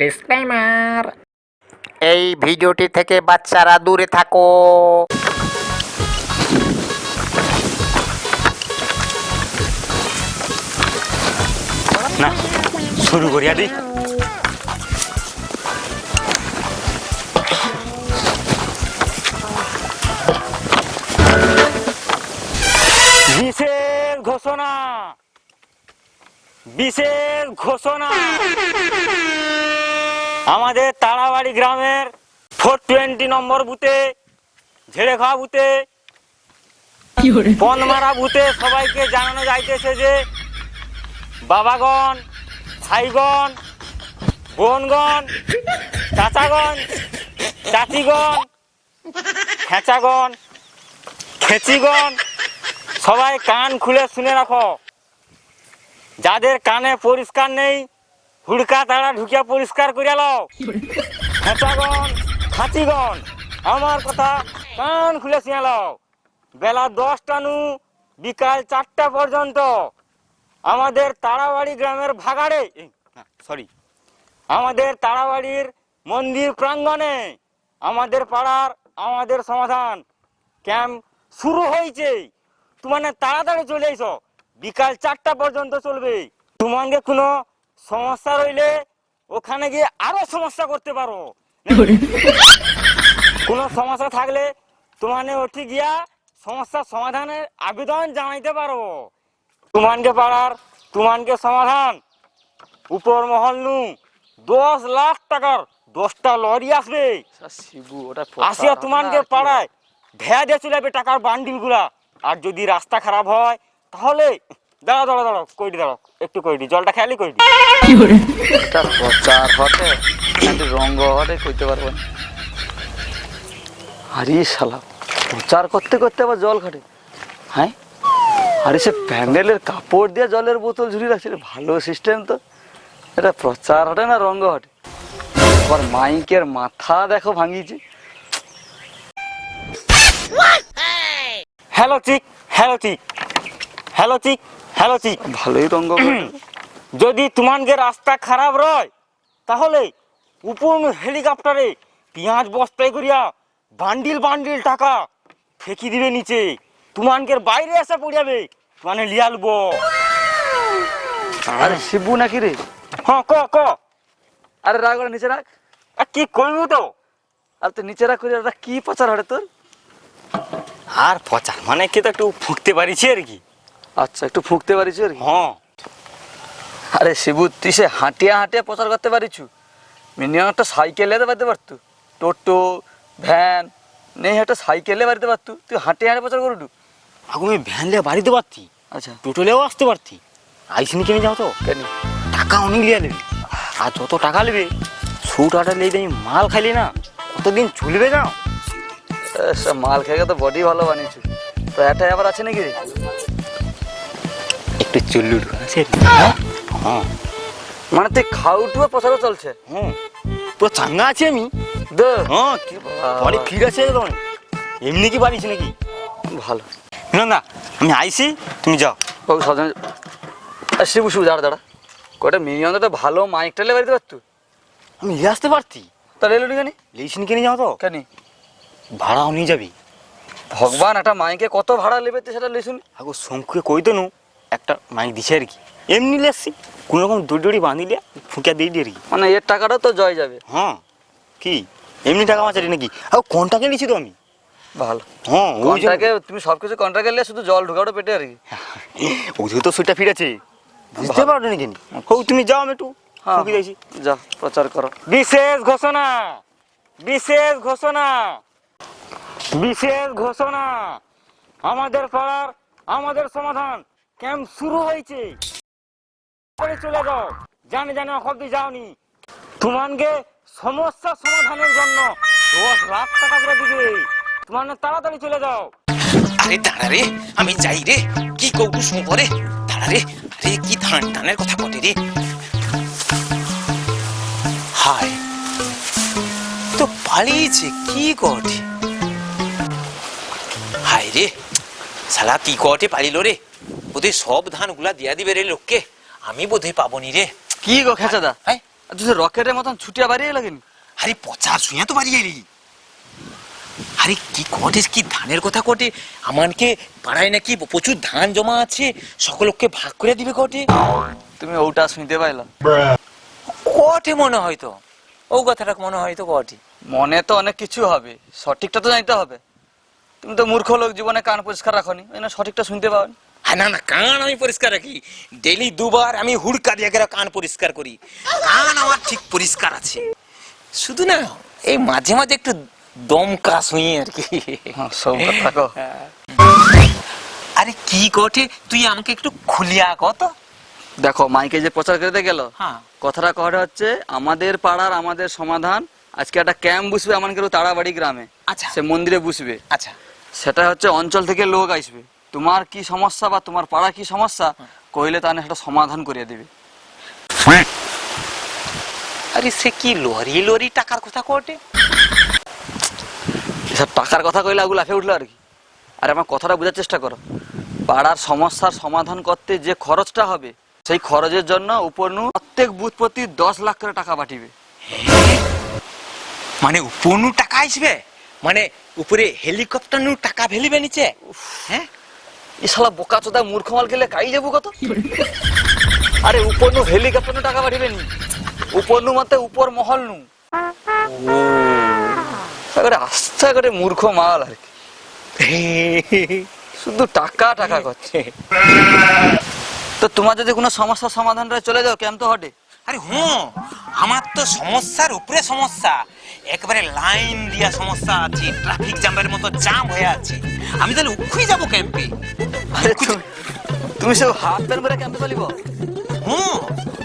Disclaimer এই ভিডিওটি থেকে বাচ্চারা দূরে থাকো। শুরু করিয়া দি বিশেষ ঘোষণা। বিশেষ ঘোষণা। আমাদের তারাবাড়ি গ্রামের ফোর টোয়েন্টি নম্বর বুথে ঝেড়ে খাওয়া বুথে পনমারা বুথে সবাইকে জানানো যাইতেছে যে বাবাগণ ভাইগণ বোনগণ চাচাগণ চাচিগণ খেঁচাগণ খেঁচিগণ সবাই কান খুলে শুনে রাখো। যাদের কানে পরিষ্কার নেই, হুড়কা তারা ঢুকিয়া পরিষ্কার করিয়া লও। খেঁচাগণ খাঁচিগণ আমার কথা কান খুলে শুনে লও। বেলা দশটা নু, বিকাল চারটা পর্যন্ত। আমাদের তারাবাড়ি গ্রামের ভাগাড়ে সরি আমাদের তারাবাড়ির মন্দির প্রাঙ্গণে আমাদের পাড়ার আমাদের সমাধান ক্যাম্প শুরু হয়েছে। তোমানে তাড়াতাড়ি চলে এসো। বিকাল চারটা পর্যন্ত চলবে। তোমাকে কোনো সমস্যা রইলে ওখানে গিয়ে আরও সমস্যা করতে পারো। কোনো সমস্যা থাকলে তোমানে ওঠে গিয়া সমস্যার সমাধানের আবেদন জানাইতে পারো। তুমানকে পাড়ার তুমানকে সমাধান। উপর মহল নু দশ লাখ টাকার দশটা লরি আসবে। আসিয়া তুমানকে পাড়ায় ভেয়া দিয়ে চলে যাবে টাকার বান্ডিলগুলা আর যদি রাস্তা খারাপ হয় তাহলে দাঁড়া দাঁড়া দাঁড়াও কইটি দাঁড়াও একটু কইটি জলটা খেয়ালি কইডি। এটা প্রচার নাকি রঙ্গ হটে কইতে পারব না। আরে শালা প্রচার করতে করতে আবার জল খাটে। হ্যাঁ? আরে সে প্যান্ডেলের কাপড় দিয়ে জলের বোতল ঝুড়ি রাখছে ভালো সিস্টেম তো। এটা প্রচার হটে না রঙ্গ হটে? আবার মাইকের মাথা দেখো ভাঙিয়েছে। Hello check hello check hello check hello check. ভালোই রঙ্গ যদি তোমানকে রাস্তা খারাপ রয় তাহলে উপর হেলিকপ্টারে পেঁয়াজ বস্তায় করিয়া বান্ডিল বান্ডিল টাকা ফেঁকি দিবে নিচে। তোমানকে বাইরে এসে পড়িয়াবে মানে লিয়ালব আরে শিবু নাকি রে? হ্যাঁ ক ক। আরে রাগ করে নিচে রাখ। আর কি করব তো? আর তুই নিচে রাখ করে কি প্রচার হটে তোর? আর পচা মানে কি তো একটু ফুঁকতে পারিছি আর কি? আচ্ছা একটু ফুঁকতে পারিস আর কি? হ্যাঁ। আরে শিবু তুই সে হাঁটিয়া হাঁটিয়া প্রচার করতে পারিছু? মিনিমাম একটা সাইকেলে তো বাড়তে পারতু। টোটো ভ্যান নেই একটা সাইকেলে বাড়িতে পারতু। তুই হাঁটিয়ে হাঁটে প্রচার করু আগু আমি ভ্যান লিয়ে বাড়িতে পারতি। আচ্ছা। টোটোলেও আসতে পারতি। আইসিনি কিনে যাও তো? কেন? টাকা অনেক লিয়া নেবে। আর যত টাকা নেবে সু টাকা লিয়ে আমি মাল খাইলি না কতদিন চলবে সব মাল খেয়ে তো বডি ভালো বানিয়েছু। তো এটা আবার আছে নাকি রে? একটু চুল্লু আছে হ্যাঁ? মানে তুই খাউটু প্রচারও চলছে? হ্যাঁ পুরো চাঙ্গা আছি আমি। দে। হ্যাঁ কি বাড়ি ফির আছে এমনি কি বাড়িছি নাকি? ভালো। না আমি আইসি তুমি যাও। ও সাধারণ শিবু শিবু দাঁড়া দাঁড়া। কটা মিনিমাম তো ভালো মাইক টেলে বাড়িতে পারতু? আমি নিয়ে আসতে পারতি। তাহলে এলো কেন? লেইসিনি কিনে যাও তো? কেন? ভাড়াও নিয়ে যাবি। ভগবান একটা মাইকে কত ভাড়া নেবে তুই সেটা লিসুন আগো শঙ্কুকে কই তো নু একটা মাইক দিছে আর কি। এমনি লেসছি কোনো রকম দড়ি দড়ি বাঁধিলে ফুঁকিয়া দিয়ে আর কি। মানে এর টাকাটা তো জয় যাবে। হ্যাঁ কি? এমনি টাকা মাচারি নাকি? আর কন্টাকে নিছি তো আমি? ভালো। হ্যাঁ ওই তুমি সবকিছু কন্ট্রাক্টে নিলে শুধু জল ঢুকাটো পেটে আর কি। ওদের তো সেটা ফিরেছে বুঝতে পারো নাকি? হোক তুমি যাও আমি একটু হ্যাঁ ফুঁকি যা প্রচার করো। বিশেষ ঘোষণা বিশেষ ঘোষণা বিশেষ ঘোষণা। আমাদের পাড়ার আমাদের সমাধান। ক্যাম্প শুরু হয়েছে? করে চলে যাও। জানে জানে অব্দি যাওনি। তোমানকে সমস্যা সমাধানের জন্য দশ লাখ টাকা করে দিবে। তোমার তাড়াতাড়ি চলে যাও। আরে দাঁড়া রে, আমি যাই রে। কি কৌটু শো পরে দাঁড়া রে, আরে কি ধান টানের কথা বটে রে? হায় তো পালিয়েছে, কি কটে হায় রে, শালা কি কটে পালিল রে? বোধহয় সব ধানগুলা দিয়া দিবে রে লোককে। আমি বোধহয় পাবনি রে। কি গো খেঁচা দা হ্যাঁ তুই রকেটের মতন ছুটিয়া বাড়িয়ে লাগেনি আরে পচা শুয়ে তো বাড়ি এলি। আরে কি কটে কি ধানের কথা কটে? আমানকে পাড়ায় নাকি প্রচুর ধান জমা আছে সকলকে ভাগ করে দিবে কটে? তুমি ওটা শুনতে পাইলা? কটে মনে হয় তো। ও কথাটা মনে হয় তো কটে। মনে তো অনেক কিছু হবে সঠিকটা তো জানতে হবে। তুমি তো মূর্খ লোক জীবনে কান পরিষ্কার রাখনি ওই জন্য সঠিকটা শুনতে পাও হ্যাঁ না না কান আমি পরিষ্কার রাখি। ডেলি দুবার আমি হুড়কা দিয়ে কান পরিষ্কার করি। কান আমার ঠিক পরিষ্কার আছে। শুধু না এই মাঝে মাঝে একটু দমকা শুই আর কি। হ্যাঁ সব কথা আরে কি কটে তুই আমাকে একটু খুলিয়া কত দেখো মাইকে যে প্রচার করতে গেল হ্যাঁ। কথাটা কটা হচ্ছে আমাদের পাড়ার আমাদের সমাধান আজকে একটা ক্যাম্প বসবে আমাদের তাড়াবাড়ি গ্রামে। আচ্ছা। সে মন্দিরে বসবে। আচ্ছা। সেটা হচ্ছে অঞ্চল থেকে লোক আসবে। তোমার কি সমস্যা বা তোমার পাড়া কি সমস্যা? কইলে তাহলে সেটা সমাধান করিয়ে দিবে। আরে সে কি লরি লরি টাকার কথা কটে? এসব টাকার কথা কইলে আগুলো লাফে উঠল আর কি। আর আমার কথাটা বোঝার চেষ্টা করো। পাড়ার সমস্যার সমাধান করতে যে খরচটা হবে সেই খরচের জন্য উপরনু প্রত্যেক বুথ প্রতি দশ লাখ করে টাকা পাঠিবে। মানে উপনু টাকা আসবে? মানে উপরে হেলিকপ্টার নু টাকা ফেলিবে নিচে? হ্যাঁ? এই শালা বোকা চোদা মূর্খ মাল গেলে কাই যাব কত? আরে উপরনু হেলিকপ্টার নু টাকা পাঠিবে নি? উপরনু মতে উপর মহল নু। এবারে আস্তে করে মূর্খ মাল আর কি। শুধু টাকা টাকা করছে। তো তোমার যদি কোনো সমস্যার সমাধান চলে যাও ক্যাম্প তো হটে? আরে হুঁ, আমার তো সমস্যার উপরে সমস্যা। একবারে লাইন দিয়া সমস্যা আছে ট্রাফিক জ্যামের মতো জাম হয়ে আছে। আমি তাহলে উখুই যাব ক্যাম্পে আরে তুমি- তুমি সব হাফ প্যান্ট পরে ক্যাম্পে চলিব? হুঁ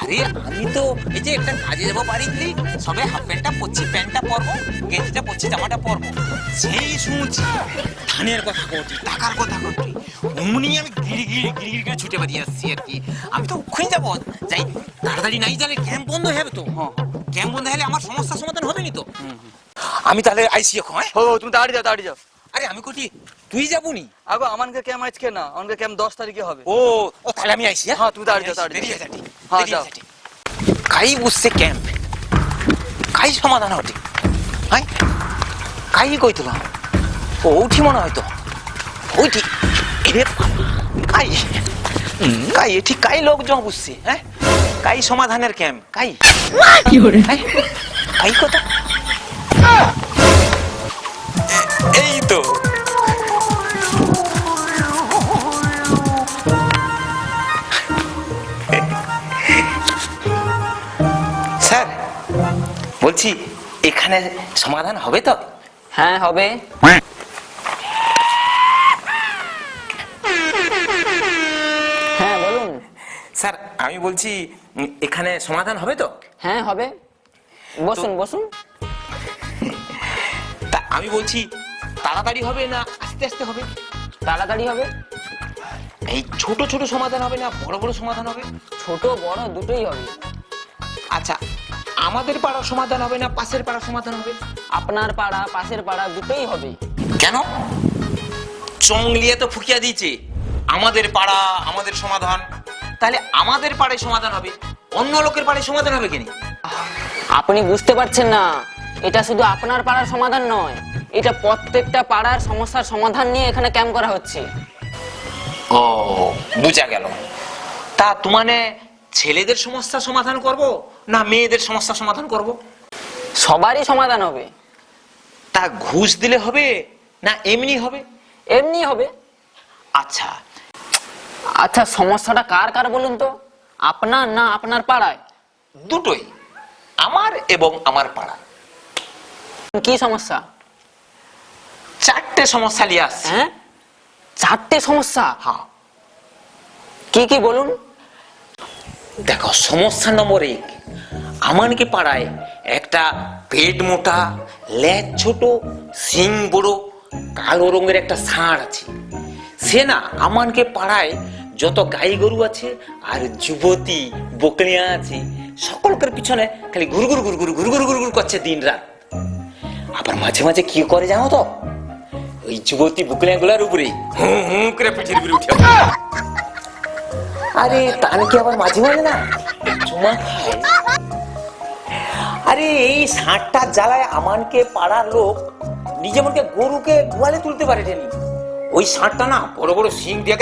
আরে আমি তো এই যে একটা কাজে যাব বাড়িতে সবে হাফ প্যান্টটা পরছি প্যান্টটা পরবো গেঞ্জিটা পরছি জামাটা পরবো। সেই শুনছি ধানের কথা কটি টাকার কথা কটি। অমনি আমি গিরি গিরি গিরি গিরি করে ছুটে বাড়ি আসছি আর কি। আমি তো উখুই যাব। যাই তাড়াতাড়ি নাই যালে ক্যাম্প বন্ধ হয়ে যাবে তো। ক্যাম্প বন্ধ হলে আমার সমস্যার সমাধান হবে নি তো আমি তাহলে আইসি এখন হ্যাঁ? হো তুমি তাড়ি যাও তাড়ি যাও। আরে আমি কটি তুই যাবুনি? আগো আমানকে ক্যাম্প আজকে না আমানকে ক্যাম্প দশ তারিখে হবে। ও ও তাহলে আমি আইসি হ্যাঁ, তুই যাও, তাড়াতাড়ি দেরি যাও। যাটি হ্যাঁ, যাও। কাই বুঝছে ক্যাম্প? কাই সমাধান হটে হাই? কাই কইতলাম ও উঠি মনে হয়তো ওইটি এরে কাই? কাই এটি কাই লোকজন বুঝছে হ্যাঁ? কাই সমাধানের ক্যাম্প? কাই? কি হাই, কাই কথা এ- এই তো। বলছি এখানে সমাধান হবে তো? হ্যাঁ হবে। হ্যাঁ বলুন। স্যার আমি বলছি এখানে সমাধান হবে তো? হ্যাঁ হবে। বসুন বসুন। তা আমি বলছি তাড়াতাড়ি হবে না আস্তে আস্তে হবে? তাড়াতাড়ি হবে। এই ছোট ছোট সমাধান হবে না বড় বড় সমাধান হবে? ছোট বড় দুটোই হবে। আমাদের পাড়ার সমাধান হবে না পাশের পাড়ার সমাধান হবে? আপনার পাড়া পাশের পাড়া দুটোই হবে। কেন? চংলিয়ে তো ফুকিয়া দিয়েছে। আমাদের পাড়া আমাদের সমাধান। তাহলে আমাদের পাড়ায় সমাধান হবে অন্য লোকের পাড়ায় সমাধান হবে কেন? আপনি বুঝতে পারছেন না এটা শুধু আপনার পাড়ার সমাধান নয় এটা প্রত্যেকটা পাড়ার সমস্যার সমাধান নিয়ে এখানে ক্যাম্প করা হচ্ছে। ও বুঝা গেল। তা তোমানে ছেলেদের সমস্যা সমাধান করব? না মেয়েদের সমস্যা সমাধান করব? সবারই সমাধান হবে। তা ঘুষ দিলে হবে না এমনি হবে? এমনি হবে। আচ্ছা। আচ্ছা সমস্যাটা কার কার বলুন তো? আপনার না আপনার পাড়ায়? দুটোই। আমার এবং আমার পাড়া কি সমস্যা? চারটে সমস্যা নিয়ে আসছে। হ্যাঁ? চারটে সমস্যা? হ্যাঁ। কি কি বলুন? দেখো, সমস্যা নম্বর এক। আমানকে পাড়ায় একটা পেট মোটা, লেজ ছোট সিং বড়, কালো রঙের একটা ষাঁড় আছে। সে না আমানকে পাড়ায় যত গাই গরু আছে আর যুবতী বকলিয়া আছে, সকলকের পিছনে খালি ঘুর ঘুর ঘুর ঘুর ঘুর ঘুর ঘুর ঘুর করছে দিন রাত। আবার মাঝে মাঝে কি করে জানো তো? ওই যুবতী বকলিয়া গুলার উপরে হু হু করে পিঠের উপরে উঠে আরে তাহলে কি আবার মাঝে মাঝে না? চুমা খায়। আরে এই ষাঁড়টা জ্বালায় আমানকে পাড়ার লোক নিজে মনকে গরুকে গোয়ালে তুলতে পারে টেনি ওই ষাঁড়টা না বড় বড় সিং দিয়ে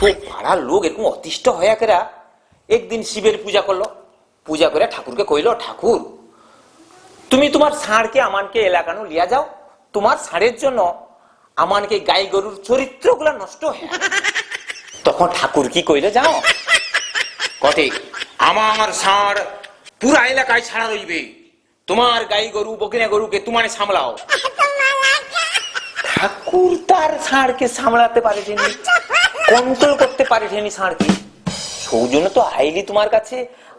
তো পাড়ার লোক এরকম অতিষ্ঠ হয়ে একেরা একদিন শিবের পূজা করল। পূজা করে ঠাকুরকে কইলো ঠাকুর তুমি তোমার ষাঁড়কে আমানকে এলাকানো লিয়া যাও। তোমার ষাঁড়ের জন্য আমানকে গাই গরুর চরিত্রগুলা নষ্ট হয়ে। তখন ঠাকুর কি কইলে যাও কটে আমার ষাঁড় পুরা এলাকায় ছাড়া রইবে। তোমার গাই গরু বকিনা গরুকে তোমার সামলাও। ঠাকুর তার ষাঁড়কে সামলাতে পারে ঠেনি কন্ট্রোল করতে পারে ঠেনি ষাঁড়কে। সৌজন্য তো আইলি তোমার কাছে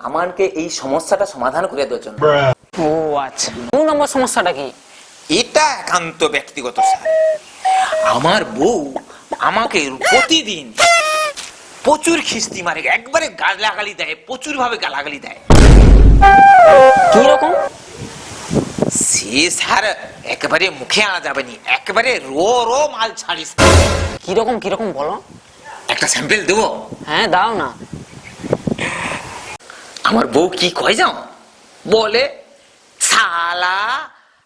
আমানকে এই সমস্যাটা সমাধান করে দেওয়ার জন্য। ও আচ্ছা। দু নম্বর সমস্যাটা কি? এটা একান্ত ব্যক্তিগত স্যার আমার বউ আমাকে প্রতিদিন প্রচুর খিস্তি মারে একবারে গালাগালি দেয় প্রচুর ভাবে গালাগালি দেয়। কি রকম সে স্যার একেবারে মুখে আনা যাবে নি একেবারে রো রো মাল ছাড়িস। কি রকম কি রকম বলো? একটা স্যাম্পেল দেবো? হ্যাঁ দাও না। আমার বউ কি কয় যাও বলে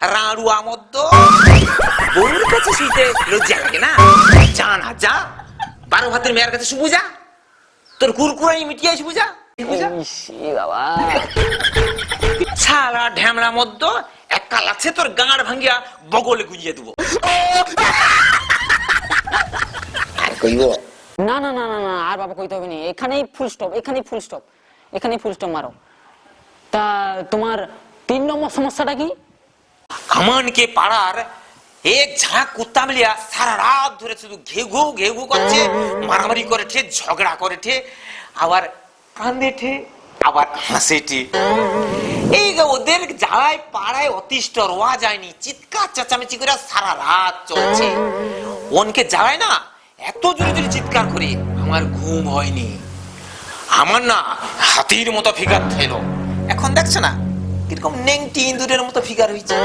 রাড়ুয়া মদ্য বউর কাছে শুইতে লজ্জা লাগে না? যা না যা। বারো ভাতের মেয়ের কাছে শুবু যা। তোর কুরকুরাই মিটিয়ে শুবু যা। বাবা। শালা ঢ্যামড়া মদ্য এক কাল আছে তোর গাঁড় ভাঙ্গিয়া বগলে গুজিয়ে দেবো। আর কইব? না না না না না আর বাবা কইতে হবে না। এখানেই ফুল স্টপ এখানেই ফুল স্টপ এখানেই ফুল স্টপ মারো। তা তোমার তিন নম্বর সমস্যাটা কি? আমানকে পাড়ার এক ঝাঁক কুত্তা মিলিয়া সারা রাত ধরে শুধু ঘেঘু ঘেঘু করছে মারামারি করেছে ঝগড়া করেছে আবার কান্দেছে আবার হাসেছে এই ওদের জ্বালায় পাড়ায় অতিষ্ঠ, রোয়া যায়নি, চিৎকার, চেঁচামেচি করে সারা রাত চলছে। ওনকে জ্বালায় না, এত জোরে জোরে চিৎকার করে, আমার ঘুম হয়নি। আমার না হাতির মতো ফিগার থইল এখন দেখছ না কীরকম নেংটি ইন্দুরের মতো ফিগার হয়েছে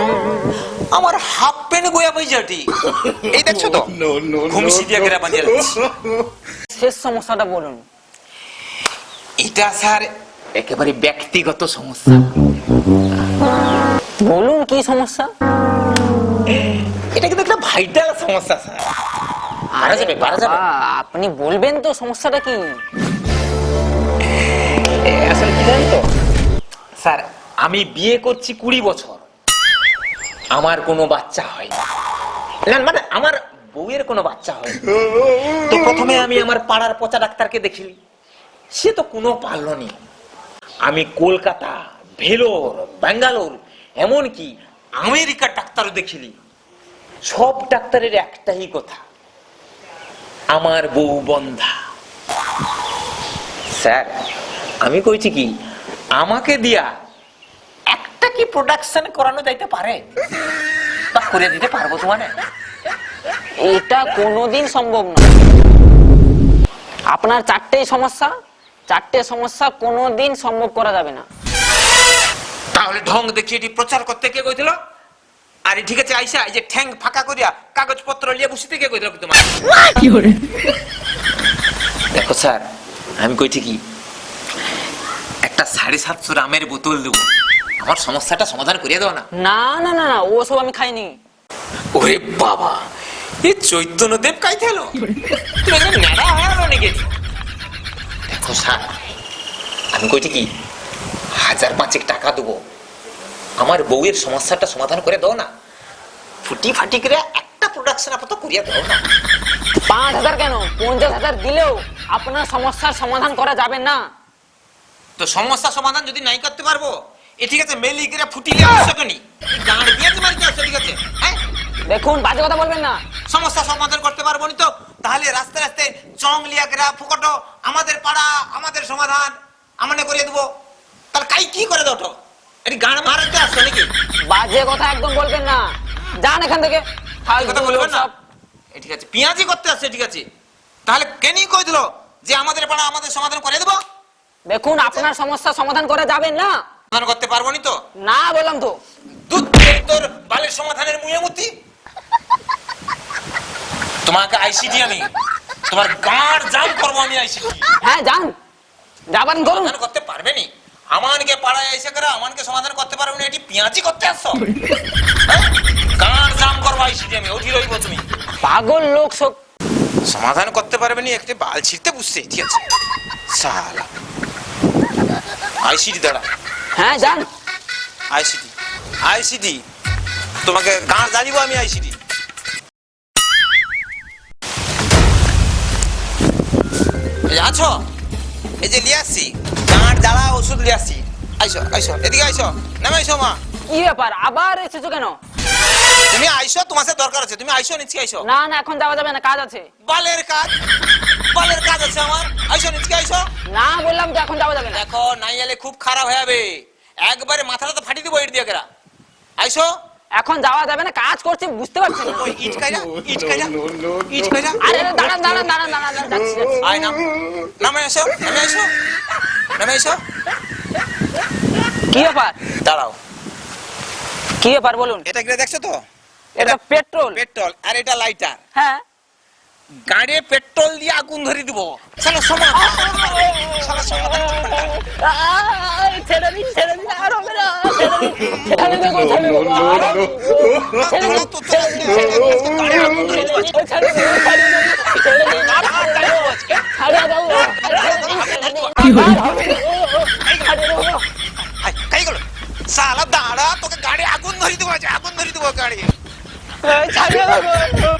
আমার হাফ প্যান্ট গোয়া বইজাটি এই দেখছ তো? ঘুমসি দিয়ে গেরা রাখছি। শেষ সমস্যাটা বলুন। এটা স্যার একেবারে ব্যক্তিগত সমস্যা। বলুন কি সমস্যা? এটা কিন্তু একটা ভাইটাল সমস্যা স্যার। পারা যাবে পারা যাবে। আপনি বলবেন তো সমস্যাটা কি? আসলে কি জানেন তো? স্যার আমি বিয়ে করছি কুড়ি বছর। আমার কোনো বাচ্চা হয় না মানে আমার বউয়ের কোনো বাচ্চা হয় তো প্রথমে আমি আমার পাড়ার পচা ডাক্তারকে দেখিলি সে তো কোনো পারল নি। আমি কলকাতা, ভেলোর, ব্যাঙ্গালোর, এমনকি আমেরিকার ডাক্তারও দেখিলি সব ডাক্তারের একটাই কথা, আমার বউ বন্ধা। স্যার, আমি কইছি কি, আমাকে দিয়া কি প্রোডাকশন করানো যাইতে পারে? বা করে দিতে পারব তোমার। এটা কোনোদিন সম্ভব না। আপনার চারটেই সমস্যা চারটে সমস্যা কোনোদিন সম্ভব করা যাবে না। তাহলে ঢং দেখিয়ে এটি প্রচার করতে কে কইছিল? আরে ঠিক আছে আইসা এই যে ঠ্যাং ফাঁকা করিয়া কাগজপত্র লিয়ে বসিতে কে কইছিল তোমার? দেখো স্যার আমি কইছি কি একটা সাড়ে সাতশো রামের বোতল দেবো। আমার সমস্যাটা সমাধান করিয়ে দাও না। না না না না ওসব আমি খাইনি। ওরে বাবা এই চৈতন্যদেব কাইতে এলো? তুমি একদম ন্যাড়া হয়ে গেলো নাকি? দেখো স্যার আমি কইছি কি হাজার পাঁচেক টাকা দেবো। আমার বউয়ের সমস্যাটা সমাধান করে দাও না। ফুটি ফাটি করে একটা প্রোডাকশন আপাতত করিয়া দাও না। পাঁচ হাজার কেন? পঞ্চাশ হাজার দিলেও আপনার সমস্যার সমাধান করা যাবে না। তো সমস্যা সমাধান যদি নাই করতে পারব? এ ঠিক আছে মেলি করে ফুটিলে আসছো কেনি গাঁড় দিয়ে তোমার কি আসছো ঠিক আছে? হ্যাঁ? দেখুন বাজে কথা বলবেন না। সমস্যা সমাধান করতে পারব নি তো? তাহলে চং ফুকটো আমাদের পাড়া আমাদের সমাধান করে দেবো। তাহলে কাই কি করে দাও তো? এটি গান মারাতে আসছো নাকি? বাজে কথা একদম বলবেন না। যান এখান থেকে। কথা বলবেন না? এ ঠিক আছে পেঁয়াজি করতে আসছে ঠিক আছে। তাহলে কেনি কই দিল যে আমাদের পাড়া আমাদের সমাধান করে দেবো? দেখুন আপনার সমস্যা সমাধান করা যাবে না। সমাধান করতে পারব নি তো? না বললাম তো। দুধ তোর বালের সমাধানের মুয়ামতি? তোমাকে আইসিডি আমি তোমার গাঁড় জাম করব আমি আইসিডি হ্যাঁ যান যাবান করুন। করতে পারবে নি? আমানকে পাড়ায় এসে করে আমানকে সমাধান করতে পারবে না? এটি পেঁয়াজি করতে আসছো? হ্যাঁ? কার জাম করব আইসিটি আমি ওঠি রইব তুমি। পাগল লোক সব। সমাধান করতে পারবে নি? একটি বাল ছিঁড়তে বুঝছে ঠিক আছে? সালা। আইসিটি দাঁড়া। হ্যাঁ যান আইসিটি। আইসিটি? তোমাকে জানিব আমি যে আছো? এই যে লিয়ে আসছি। গাঁট জ্বালা ওষুধ আসছি। আইসো আইসো এদিকে আইসো। নামে আইসো মা। কি ব্যাপার? আবার এসেছ কেন? তুমি আইসো তোমার সাথে দরকার আছে। তুমি আইসো নিচে আইসো। না না এখন যাওয়া যাবে না কাজ আছে। বালের কাজ। বালের কাজ আছে আমার। আইসো নিচে আইসো। না বললাম তো এখন যাওয়া যাবে না। দেখো নাই এলে খুব খারাপ হয়ে যাবে। একবারে মাথাটা তো ফাটিয়ে দিব ইট দিয়ে কেরা আইসো। এখন যাওয়া যাবে না কাজ করছি বুঝতে পারছি না। ওই ইট কাইরা ইট কাইরা ইট কাইরা আরে আরে, দাঁড়ান দাঁড়ান দাঁড়ান যাচ্ছি। আয় নাম নামে এসো নামে এসো নামে এসো। কি ব্যাপার? দাঁড়াও। কি ব্যাপার বলুন? এটা কি দেখছ তো? এটা পেট্রোল। পেট্রোল আর এটা লাইটার। হ্যাঁ। গাড়ি পেট্রোল দিয়ে আগুন ধরে দিব শালা সময় শালা সময় ছেড়ে দিন ছেড়ে দিন আর হবে না ছেড়ে দেব ছেড়ে দেব ছেড়ে দেব তো ছেড়ে দেব গাড়ি আগুন ধরে দিব ছেড়ে দেব ছেড়ে দেব ছেড়ে দেব আর আর দাও আজকে ছাড়া দাও কি হলো কাই গেল শালা দাঁড়া তোকে গাড়ি আগুন ধরে দিব আগুন ধরে দিব গাড়ি ছাড়া দাও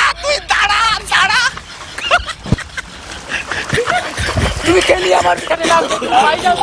তুমি কে নিয়ে আমার পিছনে লাগো ভাই যাব